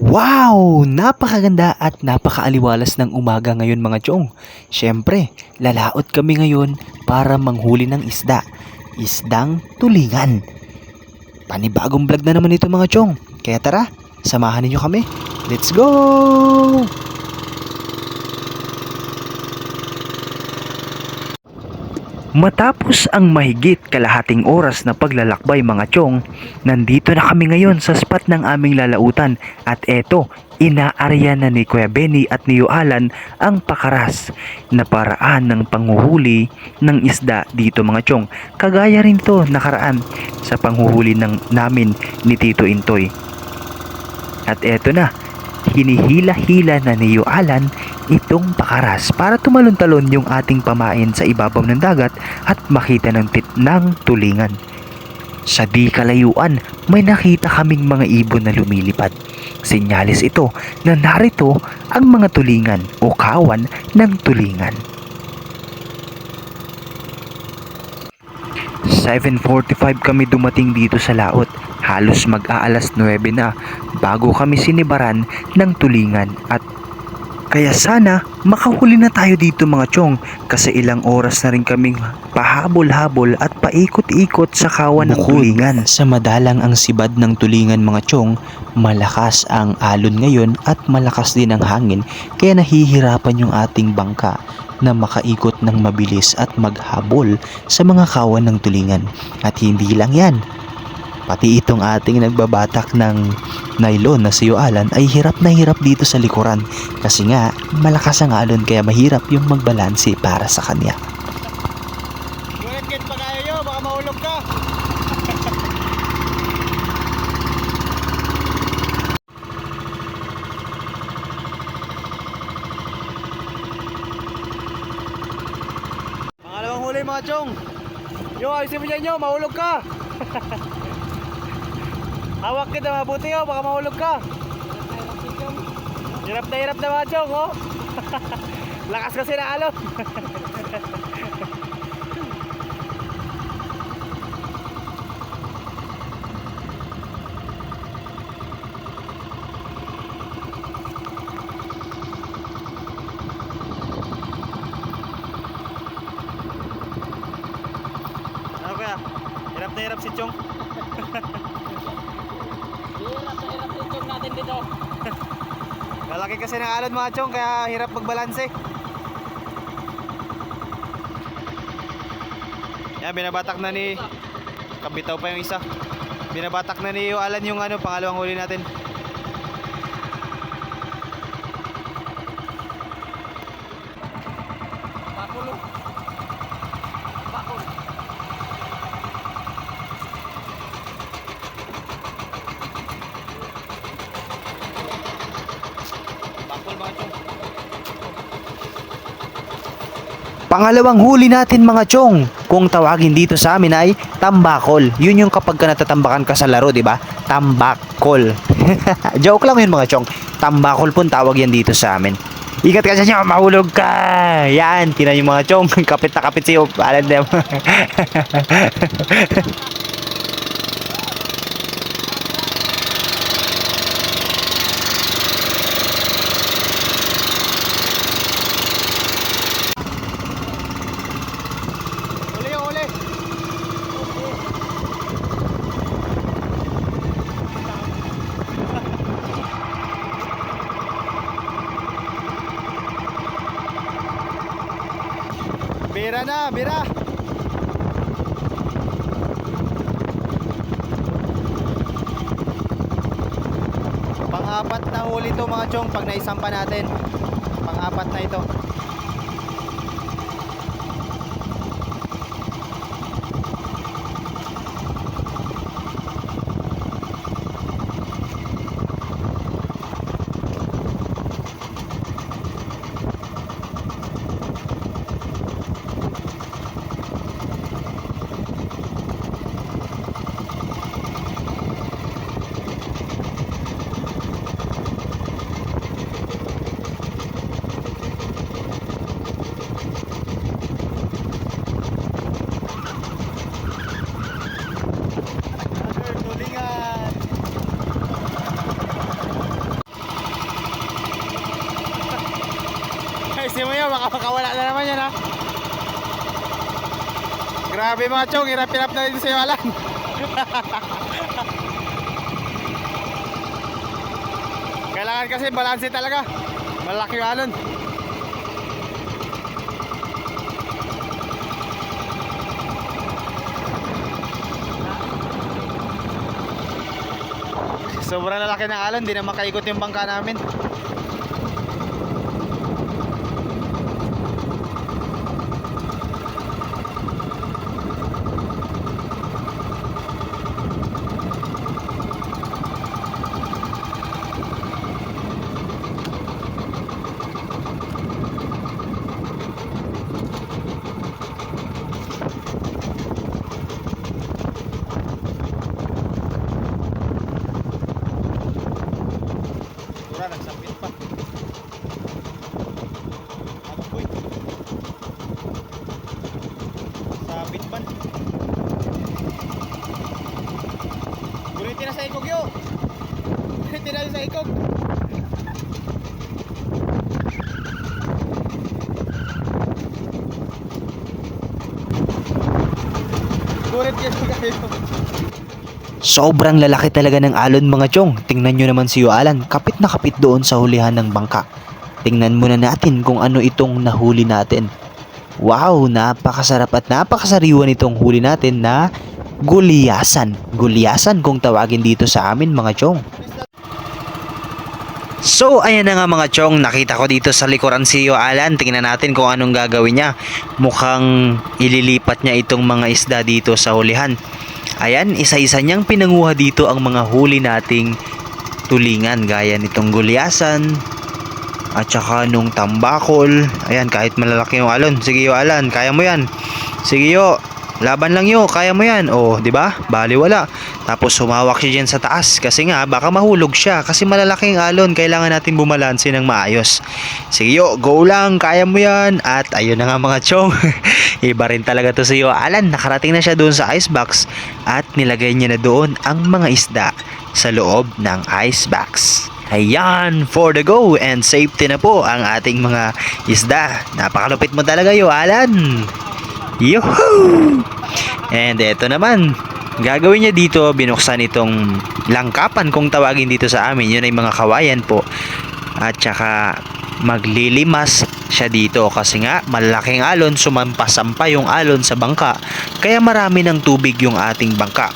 Wow! Napakaganda at napakaaliwalas ng umaga ngayon mga chong. Siyempre, lalaot kami ngayon para manghuli ng isda. Isdang tulingan. Panibagong vlog na naman ito mga chong. Kaya tara, samahan ninyo kami. Let's go! Matapos ang mahigit kalahating oras na paglalakbay mga chong, nandito na kami ngayon sa spot ng aming lalautan at eto, inaarya na ni Kuya Benny at ni Alan ang pakaras na paraan ng panghuhuli ng isda dito mga chong. Kagaya rin to nakaraan sa panghuhuli ng namin ni Tito Intoy. At eto na, hinihila-hila na ni Alan itong pakaras para tumalon-talon yung ating pamain sa ibabaw ng dagat at makita ng tit ng tulingan. Sa di kalayuan, may nakita kaming mga ibon na lumilipad. Sinyalis ito na narito ang mga tulingan o kawan ng tulingan. 7.45 kami dumating dito sa laot. Halos mag-aalas 9 na bago kami sinibaran ng tulingan at kaya sana makahuli na tayo dito mga chong kasi ilang oras na rin kaming pahabol-habol at paikot-ikot sa kawan ng tulingan. Sa madalang ang sibad ng tulingan mga chong, malakas ang alon ngayon at malakas din ang hangin kaya nahihirapan yung ating bangka na makaikot ng mabilis at maghabol sa mga kawan ng tulingan. At hindi lang yan, Pati itong ating nagbabatak ng nylon na si Alan ay hirap na hirap dito sa likuran kasi nga malakas ang alon kaya mahirap yung magbalanse para sa kanya. Ngit pa baka mahulog ka. Pangalawang huli mga chong. Yo, ayusin mo dyan yo, mahulog ka. Hawak kita mabuti yo, baka mahulog ka. Hirap na hirap na mga chong, oh. Lakas kasi na alon. Ano kaya? Hirap na hirap si Chong. Hirap na hirap yung job natin dito. Lalaki kasi ng alon mga Chong kaya hirap magbalanse. Yan, binabatak na ni... Kabitaw pa yung isa. Binabatak na ni Alan yung ano, pangalawang huli natin. Pangalawang huli natin mga chong, kung tawagin dito sa amin ay tambakol. Yun yung kapag ka natatambakan ka sa laro, di ba? Tambakol. Joke lang yun mga chong. Tambakol po tawag yan dito sa amin. Ikat ka sa inyo, mahulog ka! Yan, tinan yung mga chong. kapit na kapit sa'yo. Alam. Huli yung huli. Bira na, bira. Pang-apat na huli to mga chong pag naisampa natin. Pang-apat na ito. Makakawala na naman yan ha. Grabe mga chong, hirap-hirap na dito sa iwalan. Kailangan kasi balanse talaga. Malaki yung alon. Sobrang lalaki ng alon, di na makaikot yung bangka namin. Tura, nagsapit pa. Ano boy? Sabit man. Gunitin na sa ikog yo. Gunitin na sa ikog. Gunit yan kayo. Sobrang lalaki talaga ng alon mga chong. Tingnan nyo naman si Alan, kapit na kapit doon sa hulihan ng bangka. Tingnan muna natin kung ano itong nahuli natin. Wow, napakasarap at napakasariwa nitong huli natin na gulyasan. Gulyasan kung tawagin dito sa amin mga chong. So, ayan na nga mga chong, nakita ko dito sa likuran si Yo Alan. Tingnan natin kung anong gagawin niya. Mukhang ililipat niya itong mga isda dito sa hulihan. Ayan, isa-isa niyang pinanguha dito ang mga huli nating tulingan gaya nitong gulyasan at saka nung tambakol. Ayan, kahit malalaki yung alon. Sige yo Alan, kaya mo yan. Sige yo, laban lang yo, kaya mo yan. Oh, di ba? Bali wala. Tapos humawak siya dyan sa taas kasi nga baka mahulog siya kasi malalaking alon. Kailangan natin bumalanse ng maayos. Sige yo, go lang, kaya mo yan. At ayun na nga mga chong. Iba rin talaga to sa iyo. Alan, nakarating na siya doon sa icebox at nilagay niya na doon ang mga isda sa loob ng icebox. Ayan, for the go and safety na po ang ating mga isda. Napakalupit mo talaga yo, Alan. Yuhuu! And eto naman, gagawin niya dito, binuksan itong langkapan kung tawagin dito sa amin. Yun ay mga kawayan po. At saka maglilimas siya dito kasi nga malaking alon, sumampa-sampa yung alon sa bangka. Kaya marami ng tubig yung ating bangka.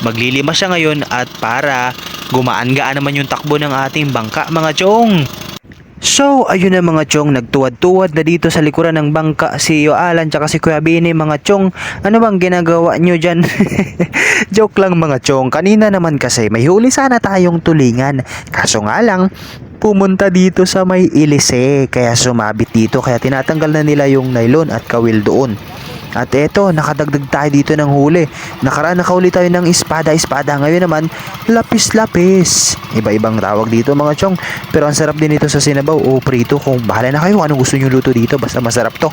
Maglilimas siya ngayon at para gumaan-gaan naman yung takbo ng ating bangka mga chong. So, ayun na mga chong, nagtuwad-tuwad na dito sa likuran ng bangka si Yo Alan tsaka si Kuya Bini mga chong. Ano bang ginagawa nyo dyan? Joke lang mga chong, kanina naman kasi may huli sana tayong tulingan. Kaso nga lang, pumunta dito sa may ilise kaya sumabit dito kaya tinatanggal na nila yung nylon at kawil doon. At eto, nakadagdag tayo dito ng huli. Nakaraan nakahuli tayo ng espada-espada. Ngayon naman, lapis-lapis. Iba-ibang tawag dito mga chong. Pero ang sarap din ito sa sinabaw o prito. Kung bahala na kayo anong gusto nyo luto dito. Basta masarap to.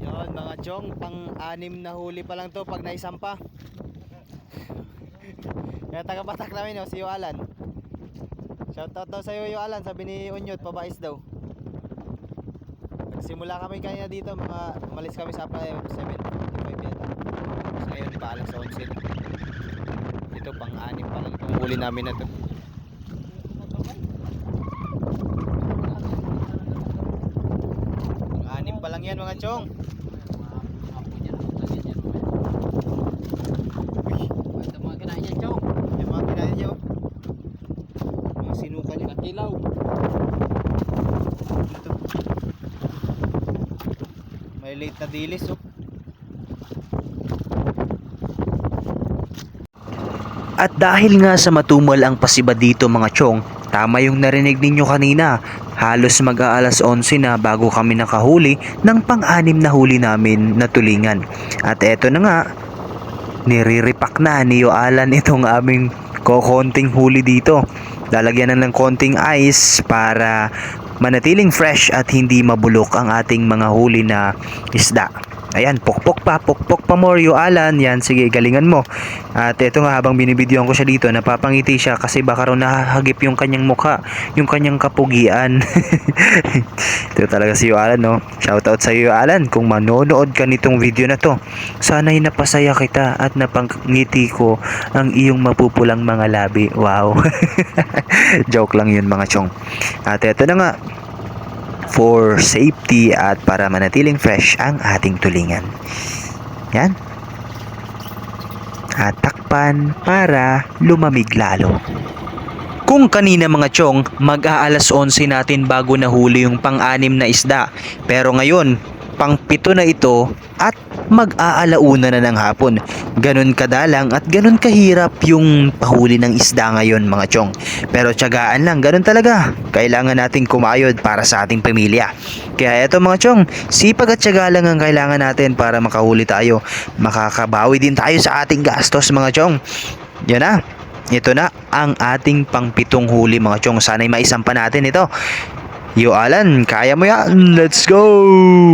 Yon mga chong, pang-anim na huli pa lang to pag naisampa. Kaya taga-batak namin oh, si Yo Alan. Shoutout daw sa iyo Yo Alan, sabi ni Unyot, pabais daw. Nagsimula kami kanina dito, mga umalis kami sa apply 7.45 yata. Tapos ngayon, paalam sa 11 na. Ito, pang-anim pa lang itong huli namin na to. Pang-anim pa lang yan mga chong. Ito mga kinain niya, Chong. Yung mga kinain nyo. Mga sinuka nyo. Katilaw. Ito. Late na dilis oh. At dahil nga sa matumal ang pasiba dito mga chong, tama yung narinig ninyo kanina. Halos mag-aalas 11 na bago kami nakahuli ng pang-anim na huli namin na tulingan. At eto na nga, niriripak na ni Alan itong aming kokonting huli dito. Lalagyan na ng konting ice para manatiling fresh at hindi mabulok ang ating mga huli na isda. Ayan, pokpok pa, pokpok pa more, yo Alan. Yan, sige, galingan mo. At ito nga, habang binibidyoan ko siya dito, napapangiti siya kasi baka raw nahahagip yung kanyang mukha, yung kanyang kapugian. ito talaga si Alan, no? Shoutout sa iyo, Alan, kung manonood ka nitong video na to. Sana'y napasaya kita at napangiti ko ang iyong mapupulang mga labi. Wow. Joke lang yun mga chong. At ito na nga, for safety at para manatiling fresh ang ating tulingan. Yan. At takpan para lumamig lalo. Kung kanina mga chong, mag-aalas 11 natin bago nahuli yung pang-anim na isda. Pero ngayon, pang-pito na ito at mag-aalauna na ng hapon. Ganon kadalang at ganon kahirap yung pahuli ng isda ngayon mga chong. Pero tiyagaan lang, ganon talaga. Kailangan nating kumayod para sa ating pamilya. Kaya eto mga chong, sipag at tiyaga lang ang kailangan natin para makahuli tayo. Makakabawi din tayo sa ating gastos mga chong. Yan na. Ito na ang ating pangpitong huli mga chong. Sana'y maisampa natin ito. Yo Alan, kaya mo yan. Let's go!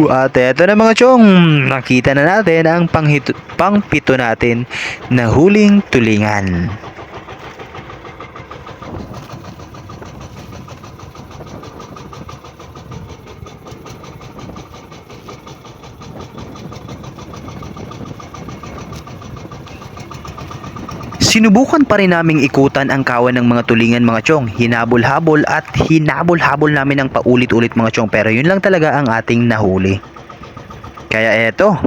At eto na mga chong, nakita na natin ang panghito, pangpito natin na huling tulingan. Sinubukan pa rin naming ikutan ang kawan ng mga tulingan mga chong. Hinabol-habol at hinabol-habol namin ng paulit-ulit mga chong. Pero yun lang talaga ang ating nahuli. Kaya eto,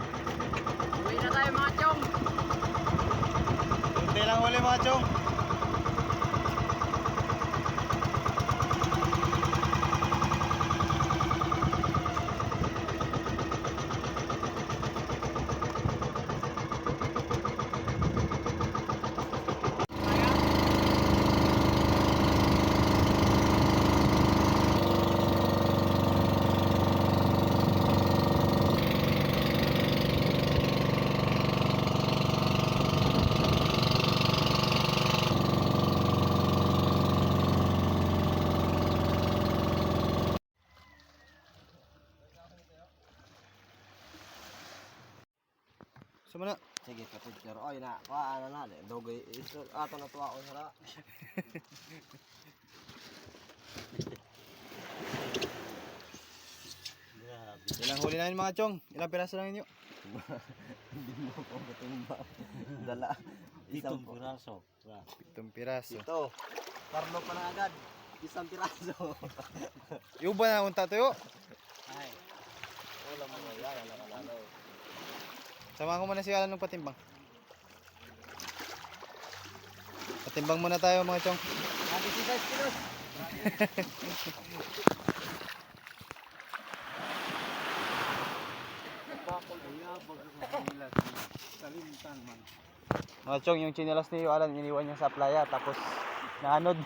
Sumana. Sige, ka-picture. Oy na, paano na, dogay iso ato na tuwa ko sara. Ilang huli namin mga chong? Ilang piraso lang inyo? Hindi mo ko matumba. Dala. Isang piraso. Pitong piraso. Ito. Parlo pa na agad. Isang piraso. Yung ba na unta tayo? Ay. Wala mo yan, wala ka lalo. Samahan ko muna si Alan ng patimbang. Patimbang muna tayo mga chong. Ate si guys, kilos. Mga chong, yung chinelas ni Alan, iniwan niya sa playa, tapos naanod.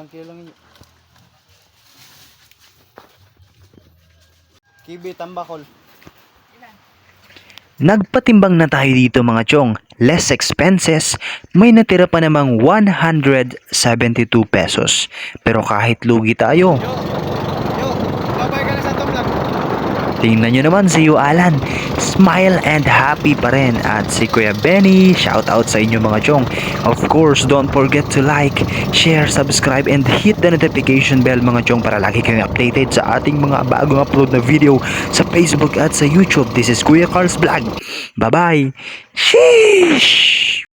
Ilang kilo lang yun? Kibi, tambakol. Nagpatimbang na tayo dito mga chong. Less expenses, may natira pa namang 172 pesos. Pero kahit lugi tayo, Yo! Yo! Babay ka na sa vlog. Tingnan nyo naman si Yu Alan. Smile and happy pa rin. At si Kuya Benny, shout out sa inyo mga chong. Of course, don't forget to like, share, subscribe, and hit the notification bell mga chong para lagi kayong updated sa ating mga bagong upload na video sa Facebook at sa YouTube. This is Kuya Carl's Vlog. Bye-bye! Sheesh!